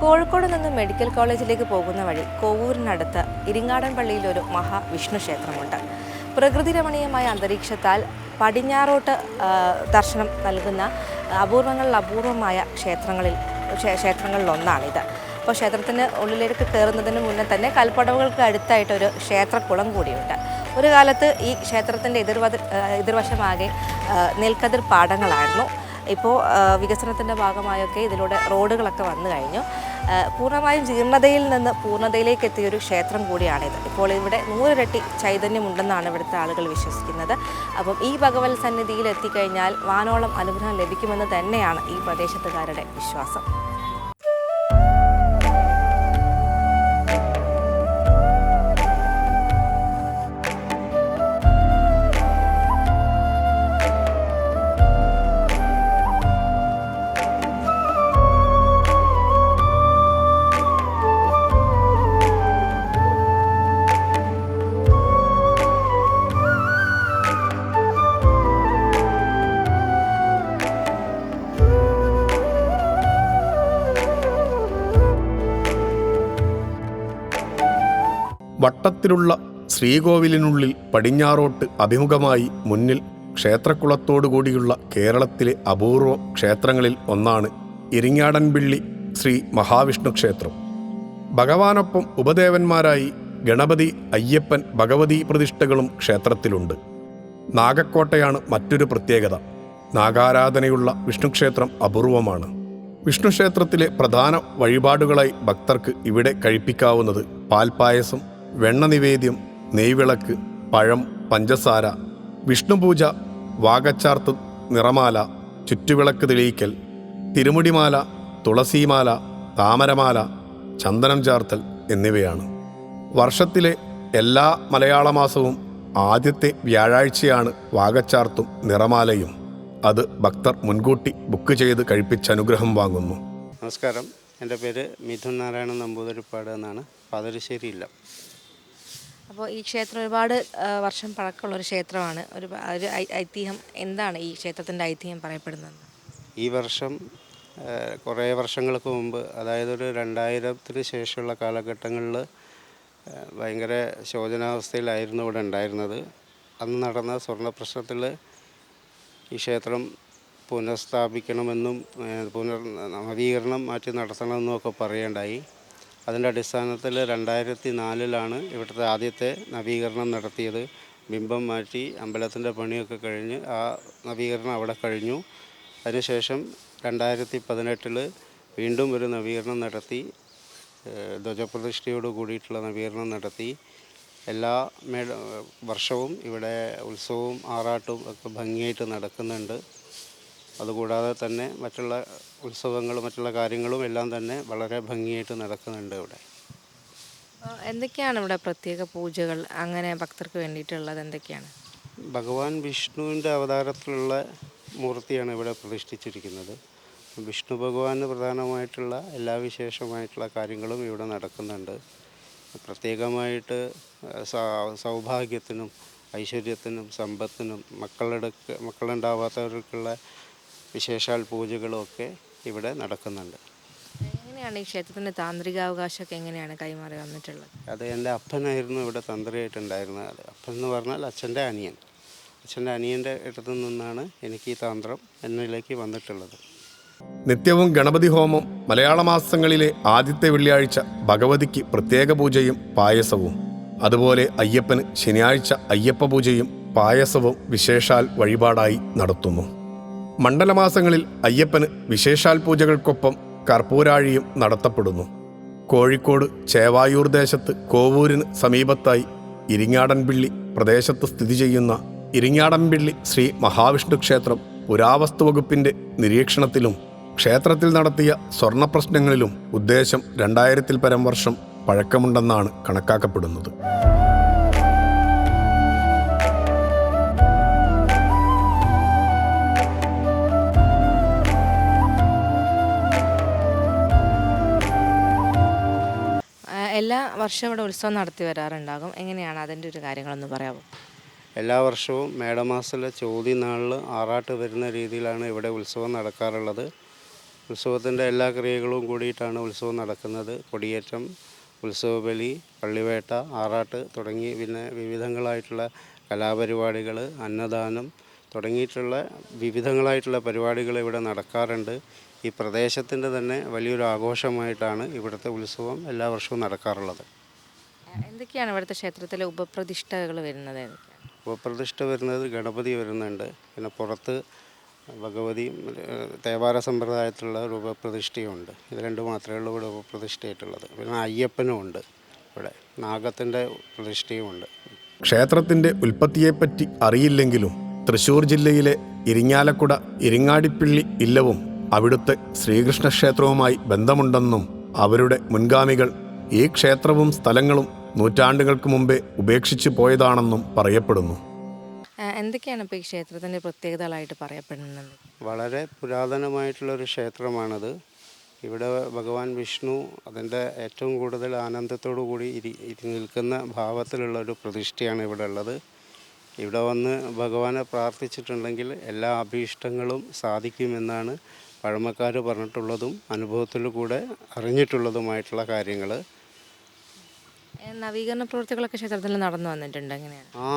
കോഴിക്കോട് നിന്ന് മെഡിക്കൽ കോളേജിലേക്ക് പോകുന്ന വഴി കോവൂരിനടുത്ത് ഇരിങ്ങാടൻ പള്ളിയിൽ ഒരു മഹാവിഷ്ണു ക്ഷേത്രമുണ്ട്. പ്രകൃതി രമണീയമായ അന്തരീക്ഷത്താൽ പടിഞ്ഞാറോട്ട് ദർശനം നൽകുന്ന അപൂർവങ്ങളിൽ അപൂർവമായ ക്ഷേത്രങ്ങളിൽ ക്ഷേ- ക്ഷേത്രങ്ങളിലൊന്നാണിത്. അപ്പോൾ ക്ഷേത്രത്തിന് ഉള്ളിലേക്ക് കയറുന്നതിന് മുന്നേ തന്നെ കൽപ്പടവുകൾക്ക് അടുത്തായിട്ടൊരു ക്ഷേത്രക്കുളം കൂടിയുണ്ട്. ഒരു കാലത്ത് ഈ ക്ഷേത്രത്തിന്റെ എതിർവത എതിർവശമാകെ നെൽക്കതിർ പാടങ്ങളായിരുന്നു. ഇപ്പോൾ വികസനത്തിന്റെ ഭാഗമായൊക്കെ ഇതിലൂടെ റോഡുകളൊക്കെ വന്നു കഴിഞ്ഞു. പൂർണമായും ജീർണതയിൽ നിന്ന് പൂർണതയിലേക്ക് എത്തിയ ഒരു ക്ഷേത്രം കൂടിയാണിത്. ഇപ്പോൾ ഇവിടെ നൂറിരട്ടി ചൈതന്യമുണ്ടെന്നാണ് ഇവിടുത്തെ ആളുകൾ വിശ്വസിക്കുന്നത്. അപ്പം ഈ ഭഗവത് സന്നിധിയിൽ എത്തിക്കഴിഞ്ഞാൽ വാനോളം അനുഗ്രഹം ലഭിക്കുമെന്ന് തന്നെയാണ് ഈ പ്രദേശത്തുകാരുടെ വിശ്വാസം. വട്ടത്തിലുള്ള ശ്രീകോവിലിനുള്ളിൽ പടിഞ്ഞാറോട്ട് അഭിമുഖമായി മുന്നിൽ ക്ഷേത്രക്കുളത്തോടുകൂടിയുള്ള കേരളത്തിലെ അപൂർവ ക്ഷേത്രങ്ങളിൽ ഒന്നാണ് ഇരിങ്ങാടൻപിള്ളി ശ്രീ മഹാവിഷ്ണു ക്ഷേത്രം. ഭഗവാനൊപ്പം ഉപദേവന്മാരായി ഗണപതി അയ്യപ്പൻ ഭഗവതി പ്രതിഷ്ഠകളും ക്ഷേത്രത്തിലുണ്ട്. നാഗക്കോട്ടയാണ് മറ്റൊരു പ്രത്യേകത. നാഗാരാധനയുള്ള വിഷ്ണുക്ഷേത്രം അപൂർവമാണ്. വിഷ്ണുക്ഷേത്രത്തിലെ പ്രധാന വഴിപാടുകളായി ഭക്തർക്ക് ഇവിടെ കഴിപ്പിക്കാവുന്നത് പാൽപ്പായസം വെണ്ണ നിവേദ്യം നെയ്വിളക്ക് പഴം പഞ്ചസാര വിഷ്ണുപൂജ വാകച്ചാർത്ത് നിറമാല ചുറ്റുവിളക്ക് തെളിയിക്കൽ തിരുമുടിമാല തുളസിമാല താമരമാല ചന്ദനം ചാർത്തൽ എന്നിവയാണ്. വർഷത്തിലെ എല്ലാ മലയാള മാസവും ആദ്യത്തെ വ്യാഴാഴ്ചയാണ് വാകച്ചാർത്തും നിറമാലയും. അത് ഭക്തർ മുൻകൂട്ടി ബുക്ക് ചെയ്ത് കഴിപ്പിച്ച് അനുഗ്രഹം വാങ്ങുന്നു. നമസ്കാരം. എന്റെ പേര് മിഥുൻ നാരായണൻ നമ്പൂതിരിപ്പാട് എന്നാണ്. പാതരശ്ശേരി ഇല്ല അപ്പോൾ ഈ ക്ഷേത്രം ഒരുപാട് വർഷം പഴക്കമുള്ള ഒരു ക്ഷേത്രമാണ്. ഒരു ഒരു ഐതിഹ്യം എന്താണ് ഈ ക്ഷേത്രത്തിന്റെ ഐതിഹ്യം പറയപ്പെടുന്നത്? ഈ വർഷം കുറേ വർഷങ്ങൾക്ക് മുമ്പ് അതായത് ഒരു രണ്ടായിരത്തിന് ശേഷമുള്ള കാലഘട്ടങ്ങളിൽ ഭയങ്കര ശോചനാവസ്ഥയിലായിരുന്നു ഇവിടെ ഉണ്ടായിരുന്നത്. അന്ന് നടന്ന സ്വർണ പ്രശ്നത്തിൽ ഈ ക്ഷേത്രം പുനഃസ്ഥാപിക്കണമെന്നും പുനർ നവീകരണം മാറ്റി നടത്തണമെന്നും ഒക്കെ പറയേണ്ടായി. അതിന്റെ അടിസ്ഥാനത്തിൽ രണ്ടായിരത്തി നാലിലാണ് ഇവിടുത്തെ ആദ്യത്തെ നവീകരണം നടത്തിയത്. ബിംബം മാറ്റി അമ്പലത്തിന്റെ പണിയൊക്കെ കഴിഞ്ഞ് ആ നവീകരണം അവിടെ കഴിഞ്ഞു. അതിനുശേഷം രണ്ടായിരത്തി പതിനെട്ടിൽ വീണ്ടും ഒരു നവീകരണം നടത്തി ധ്വജപ്രതിഷ്ഠയോട് കൂടിയിട്ടുള്ള നവീകരണം നടത്തി. എല്ലാ മേ വർഷവും ഇവിടെ ഉത്സവവും ആറാട്ടും ഒക്കെ ഭംഗിയായിട്ട് നടക്കുന്നുണ്ട്. അതുകൂടാതെ തന്നെ മറ്റുള്ള ഉത്സവങ്ങളും മറ്റുള്ള കാര്യങ്ങളും എല്ലാം തന്നെ വളരെ ഭംഗിയായിട്ട് നടക്കുന്നുണ്ട് ഇവിടെ. എന്തൊക്കെയാണ് ഇവിടെ പ്രത്യേക പൂജകൾ അങ്ങനെ ഭക്തർക്ക് വേണ്ടിയിട്ടുള്ളത്? എന്തൊക്കെയാണ്? ഭഗവാൻ വിഷ്ണുവിന്റെ അവതാരത്തിലുള്ള മൂർത്തിയാണ് ഇവിടെ പ്രതിഷ്ഠിച്ചിരിക്കുന്നത്. വിഷ്ണു ഭഗവാന് പ്രധാനമായിട്ടുള്ള എല്ലാ വിശേഷമായിട്ടുള്ള കാര്യങ്ങളും ഇവിടെ നടക്കുന്നുണ്ട്. പ്രത്യേകമായിട്ട് സൗഭാഗ്യത്തിനും ഐശ്വര്യത്തിനും സമ്പത്തിനും മക്കളെടുക്ക മക്കളുണ്ടാവാത്തവർക്കുള്ള വിശേഷാൽ പൂജകളും ഒക്കെ ഇവിടെ നടക്കുന്നുണ്ട്. എങ്ങനെയാണ് ഈ ക്ഷേത്രത്തിന്റെ താന്ത്രികാവകാശമൊക്കെ എങ്ങനെയാണ് കൈമാറി വന്നിട്ടുള്ളത്? അത് എന്റെ അപ്പനായിരുന്നു ഇവിടെ തന്ത്രിയായിട്ടുണ്ടായിരുന്നത്. അപ്പൻ എന്ന് പറഞ്ഞാൽ അച്ഛന്റെ അനിയൻ. അച്ഛന്റെ അനിയന്റെ ഇടത്തു നിന്നാണ് എനിക്ക് ഈ തന്ത്രം എന്നിലേക്ക് വന്നിട്ടുള്ളത്. നിത്യവും ഗണപതി ഹോമം മലയാള മാസങ്ങളിലെ ആദ്യത്തെ വെള്ളിയാഴ്ച ഭഗവതിക്ക് പ്രത്യേക പൂജയും പായസവും. അതുപോലെ അയ്യപ്പന് ശനിയാഴ്ച അയ്യപ്പ പൂജയും പായസവും വിശേഷാൽ വഴിപാടായി നടത്തുന്നു. മണ്ഡലമാസങ്ങളിൽ അയ്യപ്പന് വിശേഷാൽ പൂജകൾക്കൊപ്പം കർപ്പൂരാഴിയും നടത്തപ്പെടുന്നു. കോഴിക്കോട് ചേവായൂർ ദേശത്ത് കോവൂരിന് സമീപത്തായി ഇരിങ്ങാടൻപിള്ളി പ്രദേശത്ത് സ്ഥിതി ചെയ്യുന്ന ഇരിങ്ങാടൻപിള്ളി ശ്രീ മഹാവിഷ്ണു ക്ഷേത്രം പുരാവസ്തു വകുപ്പിന്റെ നിരീക്ഷണത്തിലും ക്ഷേത്രത്തിൽ നടത്തിയ സ്വർണ പ്രശ്നങ്ങളിലും ഉദ്ദേശം രണ്ടായിരത്തിൽ പരം വർഷം പഴക്കമുണ്ടെന്നാണ് കണക്കാക്കപ്പെടുന്നത്. എല്ലാ വർഷവും ഇവിടെ ഉത്സവം നടത്തി വരാറുണ്ടാകും. എങ്ങനെയാണ് അതിന്റെ ഒരു കാര്യങ്ങളൊന്ന് പറയാമോ? എല്ലാ വർഷവും മേടമാസത്തിലെ ചോതി നാളിൽ ആറാട്ട് വരുന്ന രീതിയിലാണ് ഇവിടെ ഉത്സവം നടക്കാറുള്ളത്. ഉത്സവത്തിന്റെ എല്ലാ ക്രിയകളും കൂടിയിട്ടാണ് ഉത്സവം നടക്കുന്നത്. കൊടിയേറ്റം ഉത്സവബലി പള്ളിവേട്ട ആറാട്ട് തുടങ്ങി പിന്നെ വിവിധങ്ങളായിട്ടുള്ള കലാപരിപാടികൾ അന്നദാനം തുടങ്ങിയിട്ടുള്ള വിവിധങ്ങളായിട്ടുള്ള പരിപാടികൾ ഇവിടെ നടക്കാറുണ്ട്. ഈ പ്രദേശത്തിന്റെ തന്നെ വലിയൊരു ആഘോഷമായിട്ടാണ് ഇവിടുത്തെ ഉത്സവം എല്ലാ വർഷവും നടക്കാറുള്ളത്. എന്തൊക്കെയാണ് ഇവിടുത്തെ ക്ഷേത്രത്തിലെ ഉപപ്രതിഷ്ഠകൾ വരുന്നത്? ഉപപ്രതിഷ്ഠ വരുന്നത് ഗണപതി വരുന്നുണ്ട്. പിന്നെ പുറത്ത് ഭഗവതി തേവാര സമ്പ്രദായത്തിലുള്ള ഒരു ഉപപ്രതിഷ്ഠയുണ്ട്. ഇത് രണ്ട് മാത്രമേ ഉള്ളൂ ഇവിടെ ഉപപ്രതിഷ്ഠയായിട്ടുള്ളത്. പിന്നെ അയ്യപ്പനും ഉണ്ട് ഇവിടെ. നാഗത്തിന്റെ പ്രതിഷ്ഠയുമുണ്ട് ക്ഷേത്രത്തിന്റെ ഉൽപ്പത്തിയെപ്പറ്റി അറിയില്ലെങ്കിലും തൃശൂർ ജില്ലയിലെ ഇരിങ്ങാലക്കുട ഇരിങ്ങാടിപ്പിള്ളി ഇല്ലവും അവിടുത്തെ ശ്രീകൃഷ്ണ ക്ഷേത്രവുമായി ബന്ധമുണ്ടെന്നും അവരുടെ മുൻഗാമികൾ ഈ ക്ഷേത്രവും സ്ഥലങ്ങളും നൂറ്റാണ്ടുകൾക്ക് മുമ്പേ ഉപേക്ഷിച്ചു പോയതാണെന്നും പറയപ്പെടുന്നു. എന്തൊക്കെയാണ് ഇപ്പോൾ ഈ ക്ഷേത്രത്തിന്റെ പ്രത്യേകതകളായിട്ട് പറയപ്പെടുന്നത്? വളരെ പുരാതനമായിട്ടുള്ളൊരു ക്ഷേത്രമാണത്. ഇവിടെ ഭഗവാൻ വിഷ്ണു അതിന്റെ ഏറ്റവും കൂടുതൽ ആനന്ദത്തോടു കൂടി ഇരി ഇരി നിൽക്കുന്ന ഭാവത്തിലുള്ള ഒരു പ്രതിഷ്ഠയാണ് ഇവിടെ ഉള്ളത് ഇവിടെ വന്ന് ഭഗവാനെ പ്രാർത്ഥിച്ചിട്ടുണ്ടെങ്കിൽ എല്ലാ അഭീഷ്ടങ്ങളും സാധിക്കുമെന്നാണ് പഴമക്കാർ പറഞ്ഞിട്ടുള്ളതും അനുഭവത്തിൽ കൂടെ അറിഞ്ഞിട്ടുള്ളതുമായിട്ടുള്ള കാര്യങ്ങൾ നവീകരണ പ്രവർത്തികളൊക്കെ ക്ഷേത്രത്തിൽ നടന്നു വന്നിട്ടുണ്ട് എങ്ങനെയാണ്? ആ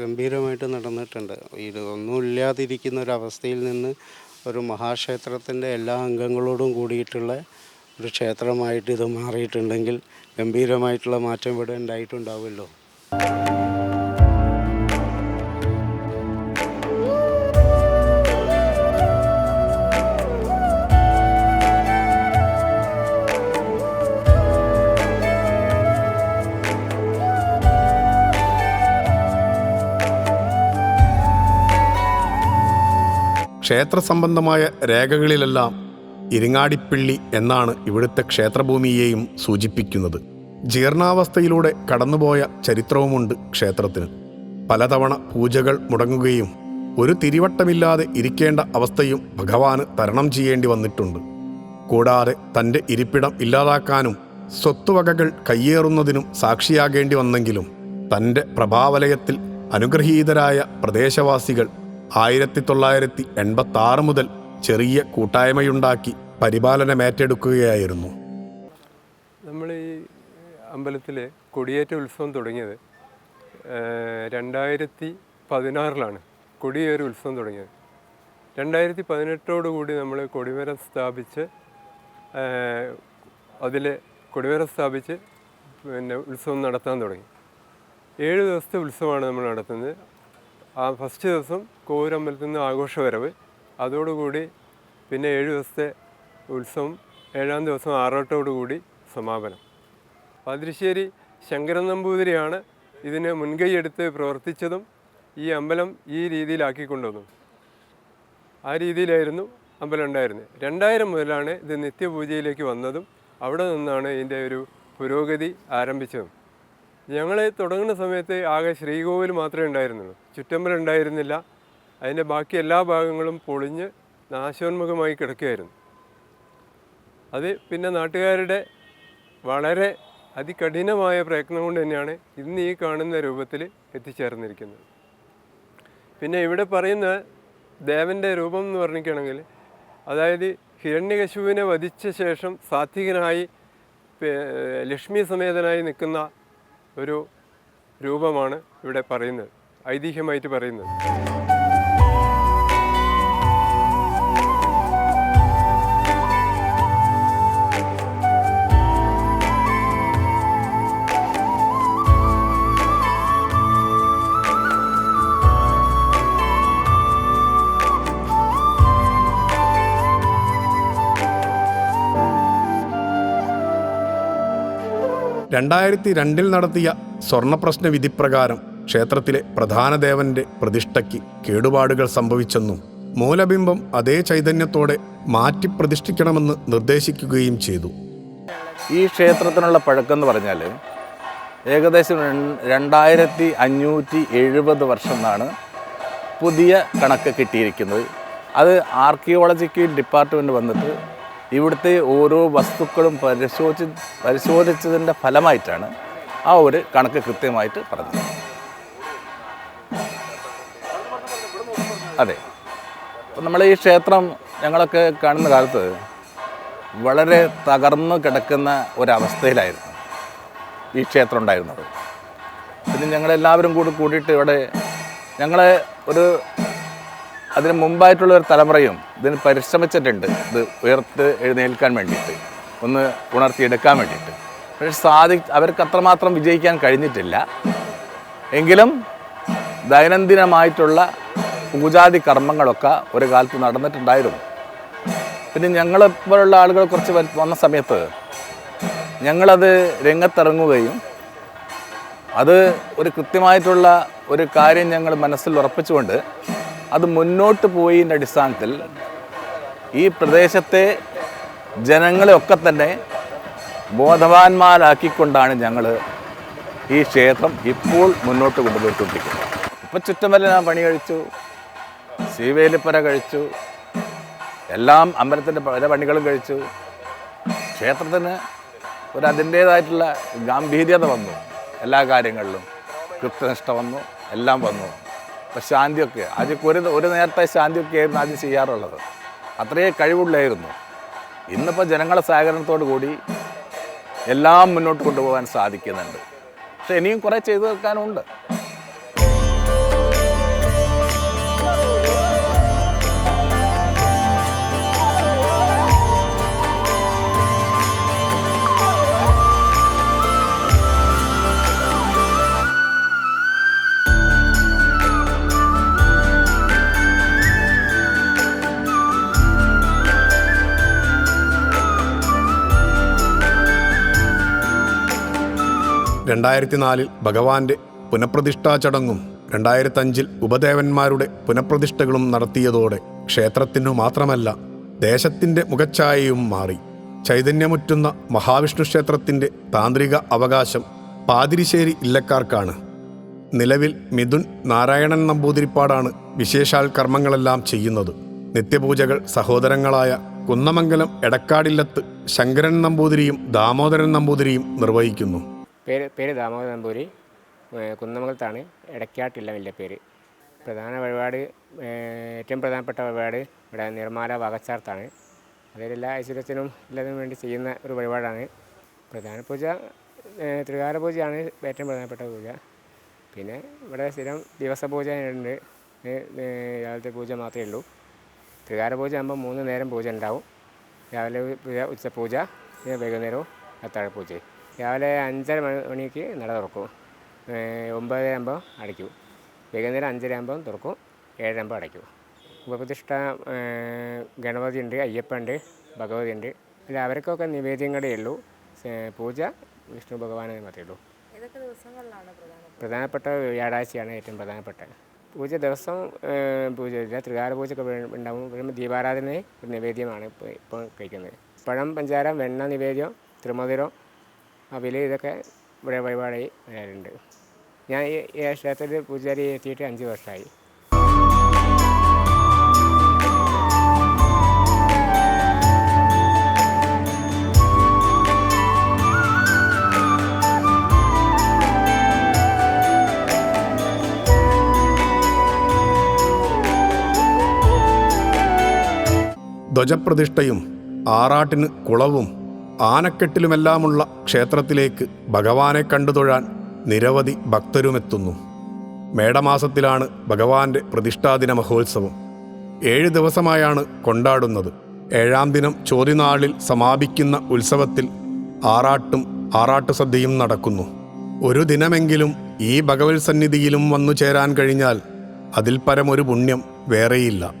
ഗംഭീരമായിട്ട് നടന്നിട്ടുണ്ട്. ഇത് ഒന്നുമില്ലാതിരിക്കുന്ന ഒരവസ്ഥയിൽ നിന്ന് ഒരു മഹാക്ഷേത്രത്തിന്റെ എല്ലാ അംഗങ്ങളോടും കൂടിയിട്ടുള്ള ഒരു ക്ഷേത്രമായിട്ട് ഇത് മാറിയിട്ടുണ്ടെങ്കിൽ ഗംഭീരമായിട്ടുള്ള മാറ്റം ഇവിടെ ഉണ്ടായിട്ടുണ്ടാവുമല്ലോ. ക്ഷേത്ര സംബന്ധമായ രേഖകളിലെല്ലാം ഇരിങ്ങാടിപ്പിള്ളി എന്നാണ് ഇവിടുത്തെ ക്ഷേത്രഭൂമിയെയും സൂചിപ്പിക്കുന്നത്. ജീർണാവസ്ഥയിലൂടെ കടന്നുപോയ ചരിത്രവുമുണ്ട് ക്ഷേത്രത്തിന്. പലതവണ പൂജകൾ മുടങ്ങുകയും ഒരു തിരിവട്ടമില്ലാതെ ഇരിക്കേണ്ട അവസ്ഥയും ഭഗവാന് തരണം ചെയ്യേണ്ടി വന്നിട്ടുണ്ട്. കൂടാതെ തന്റെ ഇരിപ്പിടം ഇല്ലാതാക്കാനും സ്വത്തുവകകൾ കയ്യേറുന്നതിനും സാക്ഷിയാകേണ്ടി വന്നെങ്കിലും തന്റെ പ്രഭാവലയത്തിൽ അനുഗ്രഹീതരായ പ്രദേശവാസികൾ ആയിരത്തി തൊള്ളായിരത്തി എൺപത്തി ആറ് മുതൽ ചെറിയ കൂട്ടായ്മയുണ്ടാക്കി പരിപാലനമേറ്റെടുക്കുകയായിരുന്നു നമ്മൾ ഈ അമ്പലത്തിൽ കൊടിയേറ്റ ഉത്സവം തുടങ്ങിയത് രണ്ടായിരത്തി പതിനാറിലാണ് കൊടിയേറ് ഉത്സവം തുടങ്ങിയത്. രണ്ടായിരത്തി പതിനെട്ടോടുകൂടി നമ്മൾ കൊടിമരം സ്ഥാപിച്ച് അതിൽ കൊടിമരം സ്ഥാപിച്ച് പിന്നെ ഉത്സവം നടത്താൻ തുടങ്ങി. ഏഴ് ദിവസത്തെ ഉത്സവമാണ് നമ്മൾ നടത്തുന്നത്. ആ ഫസ്റ്റ് ദിവസം കോവൂരമ്പലത്തിൽ നിന്ന് ആഘോഷവരവ് അതോടുകൂടി പിന്നെ ഏഴ് ദിവസത്തെ ഉത്സവം ഏഴാം ദിവസം ആറാട്ടോടുകൂടി സമാപനം. പാതിരിശ്ശേരി ശങ്കരൻ നമ്പൂതിരിയാണ് ഇതിന് മുൻകൈയെടുത്ത് പ്രവർത്തിച്ചതും ഈ അമ്പലം ഈ രീതിയിലാക്കിക്കൊണ്ടുവന്നു ആ രീതിയിലായിരുന്നു അമ്പലം ഉണ്ടായിരുന്നത്. രണ്ടായിരം മുതലാണ് ഇത് നിത്യപൂജയിലേക്ക് വന്നതും അവിടെ നിന്നാണ് ഇതിന്റെ ഒരു പുരോഗതി ആരംഭിച്ചതും. ഞങ്ങൾ തുടങ്ങുന്ന സമയത്ത് ആകെ ശ്രീകോവിൽ മാത്രമേ ഉണ്ടായിരുന്നുള്ളൂ. ചുറ്റമ്പലം ഉണ്ടായിരുന്നില്ല. അതിന്റെ ബാക്കി എല്ലാ ഭാഗങ്ങളും പൊളിഞ്ഞ് നാശോന്മുഖമായി കിടക്കുകയായിരുന്നു അത് പിന്നെ നാട്ടുകാരുടെ വളരെ അതികഠിനമായ പ്രയത്നം കൊണ്ട് തന്നെയാണ് ഇന്ന് ഈ കാണുന്ന രൂപത്തിൽ എത്തിച്ചേർന്നിരിക്കുന്നത്. പിന്നെ ഇവിടെ പറയുന്ന ദേവന്റെ രൂപം എന്ന് പറഞ്ഞിരിക്കുകയാണെങ്കിൽ അതായത് ഹിരണ്യകശുവിനെ വധിച്ച ശേഷം സാത്വികനായി ലക്ഷ്മി സമേതനായി നിൽക്കുന്ന ഒരു രൂപമാണ് ഇവിടെ പറയുന്നത് ഐതിഹ്യമായിട്ട് പറയുന്നത്. രണ്ടായിരത്തി രണ്ടിൽ നടത്തിയ സ്വർണപ്രശ്ന വിധിപ്രകാരം ക്ഷേത്രത്തിലെ പ്രധാന ദേവന്റെ പ്രതിഷ്ഠയ്ക്ക് കേടുപാടുകൾ സംഭവിച്ചെന്നും മൂലബിംബം അതേ ചൈതന്യത്തോടെ മാറ്റി പ്രതിഷ്ഠിക്കണമെന്ന് നിർദ്ദേശിക്കുകയും ചെയ്തു. ഈ ക്ഷേത്രത്തിനുള്ള പഴക്കം എന്ന് പറഞ്ഞാൽ ഏകദേശം രണ്ടായിരത്തി അഞ്ഞൂറ്റി എഴുപത് വർഷം എന്നാണ് പുതിയ കണക്ക് കിട്ടിയിരിക്കുന്നത്. അത് ആർക്കിയോളജിക്കൽ ഡിപ്പാർട്ട്മെന്റ് വന്നിട്ട് ഇവിടുത്തെ ഓരോ വസ്തുക്കളും പരിശോധിച്ച് പരിശോധിച്ചതിന്റെ ഫലമായിട്ടാണ് ആ ഒരു കണക്ക് കൃത്യമായിട്ട് പറഞ്ഞത്. അതെ. അപ്പം നമ്മൾ ഈ ക്ഷേത്രം ഞങ്ങളൊക്കെ കാണുന്ന കാലത്ത് വളരെ തകർന്നു കിടക്കുന്ന ഒരവസ്ഥയിലായിരുന്നു ഈ ക്ഷേത്രം ഉണ്ടായിരുന്നത്. പിന്നെ ഞങ്ങളെല്ലാവരും കൂടി കൂടിയിട്ട് ഇവിടെ ഞങ്ങളെ ഒരു അതിന് മുമ്പായിട്ടുള്ള ഒരു തലമുറയും ഇതിന് പരിശ്രമിച്ചിട്ടുണ്ട്. ഇത് ഉയർത്ത് എഴുന്നേൽക്കാൻ വേണ്ടിയിട്ട് ഒന്ന് ഉണർത്തിയെടുക്കാൻ വേണ്ടിയിട്ട്. പക്ഷെ സാധി അവർക്ക് അത്രമാത്രം വിജയിക്കാൻ കഴിഞ്ഞിട്ടില്ല. എങ്കിലും ദൈനംദിനമായിട്ടുള്ള പൂജാതി കർമ്മങ്ങളൊക്കെ ഒരു കാലത്ത് നടന്നിട്ടുണ്ടായിരുന്നു. പിന്നെ ഞങ്ങളെപ്പോലുള്ള ആളുകൾ കുറച്ച് വന്ന സമയത്ത് ഞങ്ങളത് രംഗത്തിറങ്ങുകയും അത് ഒരു കൃത്യമായിട്ടുള്ള ഒരു കാര്യം ഞങ്ങൾ മനസ്സിൽ ഉറപ്പിച്ചുകൊണ്ട് അത് മുന്നോട്ട് പോയതിന്റെ അടിസ്ഥാനത്തിൽ ഈ പ്രദേശത്തെ ജനങ്ങളെയൊക്കെ തന്നെ ബോധവാന്മാരാക്കിക്കൊണ്ടാണ് ഞങ്ങൾ ഈ ക്ഷേത്രം ഇപ്പോൾ മുന്നോട്ട് കൊണ്ടുപോയിക്കൊണ്ടിരിക്കുന്നത്. ഇപ്പം ഞാൻ പണി കഴിച്ചു ശ്രീവേലിപ്പര കഴിച്ചു എല്ലാം അമ്പലത്തിന്റെ പല പണികളും കഴിച്ചു. ക്ഷേത്രത്തിന് ഒരു അതിന്റേതായിട്ടുള്ള ഗാംഭീര്യത വന്നു. എല്ലാ കാര്യങ്ങളിലും കൃത്യനിഷ്ഠ വന്നു എല്ലാം വന്നു. അപ്പം ശാന്തിയൊക്കെ. ആദ്യമൊക്കെ ഒരു ഒരു നേരത്തെ ശാന്തിയൊക്കെ ആയിരുന്നു ആദ്യം ചെയ്യാറുള്ളത്. അത്രയേ കഴിവുള്ളായിരുന്നു. ഇന്നിപ്പോൾ ജനങ്ങളെ സഹകരണത്തോടു കൂടി എല്ലാം മുന്നോട്ട് കൊണ്ടുപോകാൻ സാധിക്കുന്നുണ്ട്. പക്ഷെ ഇനിയും കുറേ ചെയ്തു വെക്കാനുണ്ട്. രണ്ടായിരത്തി നാലിൽ ഭഗവാന്റെ പുനഃപ്രതിഷ്ഠാ ചടങ്ങും രണ്ടായിരത്തഞ്ചിൽ ഉപദേവന്മാരുടെ പുനഃപ്രതിഷ്ഠകളും നടത്തിയതോടെ ക്ഷേത്രത്തിനു മാത്രമല്ല ദേശത്തിന്റെ മുഖച്ഛായയും മാറി. ചൈതന്യമുറ്റുന്ന മഹാവിഷ്ണു ക്ഷേത്രത്തിന്റെ താന്ത്രിക അവകാശം പാതിരിശ്ശേരി ഇല്ലക്കാർക്കാണ്. നിലവിൽ മിഥുൻ നാരായണൻ നമ്പൂതിരിപ്പാടാണ് വിശേഷാൽ കർമ്മങ്ങളെല്ലാം ചെയ്യുന്നത്. നിത്യപൂജകൾ സഹോദരങ്ങളായ കുന്നമംഗലം എടക്കാടില്ലത്ത് ശങ്കരൻ നമ്പൂതിരിയും ദാമോദരൻ നമ്പൂതിരിയും നിർവഹിക്കുന്നു. പേര് പേര് ദാമോദ നമ്പൂരി കുന്നമംഗലത്താണ്. ഇടയ്ക്കാട്ടില്ല വലിയ പേര്. പ്രധാന വഴിപാട് ഏറ്റവും പ്രധാനപ്പെട്ട വഴിപാട് ഇവിടെ നിർമ്മാല വാകച്ചാർത്താണ് അതിലെല്ലാ ഐശ്വര്യത്തിനും എല്ലാത്തിനും വേണ്ടി ചെയ്യുന്ന ഒരു വഴിപാടാണ്. പ്രധാന പൂജ ത്രികാല പൂജയാണ് ഏറ്റവും പ്രധാനപ്പെട്ട പൂജ. പിന്നെ ഇവിടെ സ്ഥിരം ദിവസ പൂജ ഉണ്ട് രാവിലത്തെ പൂജ മാത്രമേ ഉള്ളൂ. ത്രികാല പൂജ ആകുമ്പോൾ മൂന്ന് നേരം പൂജ ഉണ്ടാവും. രാവിലെ പൂജ ഉച്ചപൂജ പിന്നെ വൈകുന്നേരവും അത്താഴ പൂജ രാവിലെ അഞ്ചര മണിക്ക് നട തുറക്കും. ഒമ്പതരയാകുമ്പോൾ ആകുമ്പോൾ അടയ്ക്കും. വൈകുന്നേരം അഞ്ചര ആകുമ്പോൾ തുറക്കും. ഏഴരയാകുമ്പോൾ അടയ്ക്കും. ഉപപ്രതിഷ്ഠ ഗണപതി ഉണ്ട് അയ്യപ്പ ഉണ്ട് ഭഗവതി ഉണ്ട്. അല്ല അവർക്കൊക്കെ നിവേദ്യങ്ങളേ ഉള്ളൂ. പൂജ വിഷ്ണു ഭഗവാനെ മാത്രമേ ഉള്ളൂ. പ്രധാനപ്പെട്ട വ്യാഴാഴ്ചയാണ് ഏറ്റവും പ്രധാനപ്പെട്ട പൂജ ദിവസം പൂജ പൂജയില്ല ത്രികാല പൂജയൊക്കെ ഉണ്ടാവും. വരുമ്പോൾ ദീപാരാധന ഒരു നിവേദ്യമാണ് ഇപ്പോൾ ഇപ്പോൾ കഴിക്കുന്നത്. പഴം പഞ്ചാര വെണ്ണ നിവേദ്യം തിരുമധുരം അവിൽ ഇതൊക്കെ ഇവിടെ വഴിപാടായി വരാറുണ്ട്. ഞാൻ ഈ ക്ഷേത്രത്തിൽ പൂജാരി എത്തിയിട്ട് അഞ്ച് വർഷമായി ധ്വജപ്രതിഷ്ഠയും ആറാട്ടിന് കുളവും ആനക്കെട്ടിലുമെല്ലാമുള്ള ക്ഷേത്രത്തിലേക്ക് ഭഗവാനെ കണ്ടു തൊഴാൻ നിരവധി ഭക്തരുമെത്തുന്നു. മേടമാസത്തിലാണ് ഭഗവാന്റെ പ്രതിഷ്ഠാദിന മഹോത്സവം. ഏഴ് ദിവസമായാണ് കൊണ്ടാടുന്നത്. ഏഴാം ദിനം ചോതിനാളിൽ സമാപിക്കുന്ന ഉത്സവത്തിൽ ആറാട്ടും ആറാട്ട് സദ്യയും നടക്കുന്നു. ഒരു ദിനമെങ്കിലും ഈ ഭഗവത് സന്നിധിയിലും വന്നു ചേരാൻ കഴിഞ്ഞാൽ അതിൽ പരമൊരു പുണ്യം വേറെയില്ല.